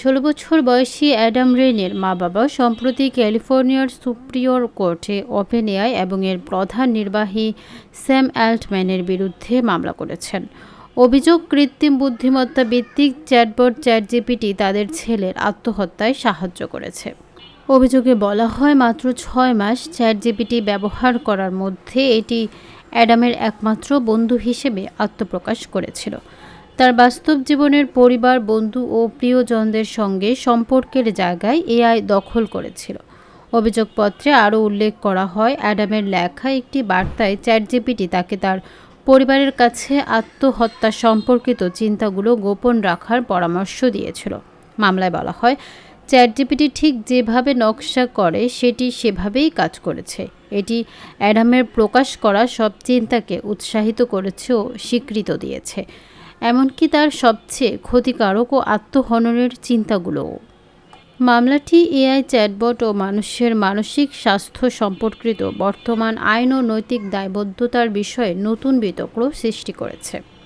ষোলো বছর বয়সী অ্যাডাম রেনের মা বাবা সম্প্রতি ক্যালিফোর্নিয়ার সুপ্রিয়র কোর্টে ওপেন এআই এবং এর প্রধান নির্বাহী স্যাম অ্যাল্টম্যানের বিরুদ্ধে মামলা করেছেন। অভিযোগ, কৃত্রিম বুদ্ধিমত্তা ভিত্তিক চ্যাটবট চ্যাট জিপিটি তাদের ছেলের আত্মহত্যায় সাহায্য করেছে। অভিযোগে বলা হয়, মাত্র ছয় মাস চ্যাট জিপিটি ব্যবহার করার মধ্যে এটি অ্যাডামের একমাত্র বন্ধু হিসেবে আত্মপ্রকাশ করেছিল। তার বাস্তব জীবনের পরিবার, বন্ধু ও প্রিয়জনদের সঙ্গে সম্পর্কের জায়গায় এআই দখল করেছিল। অভিযোগপত্রে আরও উল্লেখ করা হয়, অ্যাডামের লেখা একটি বার্তায় চ্যাটজিপিটি তাকে তার পরিবারের কাছে আত্মহত্যা সম্পর্কিত চিন্তাগুলো গোপন রাখার পরামর্শ দিয়েছিল। মামলায় বলা হয়, চ্যাটজিপিটি ঠিক যেভাবে নকশা করে, সেটি সেভাবেই কাজ করেছে। এটি অ্যাডামের প্রকাশ করা সব চিন্তাকে উৎসাহিত করেছে ও স্বীকৃত দিয়েছে। এমনকি তার সবচেয়ে ক্ষতিকারক ও আত্মহননের চিন্তাগুলোও। মামলাটি এআই চ্যাটবট ও মানুষের মানসিক স্বাস্থ্য সম্পর্কিত বর্তমান আইন ও নৈতিক দায়বদ্ধতার বিষয়ে নতুন বিতর্ক সৃষ্টি করেছে।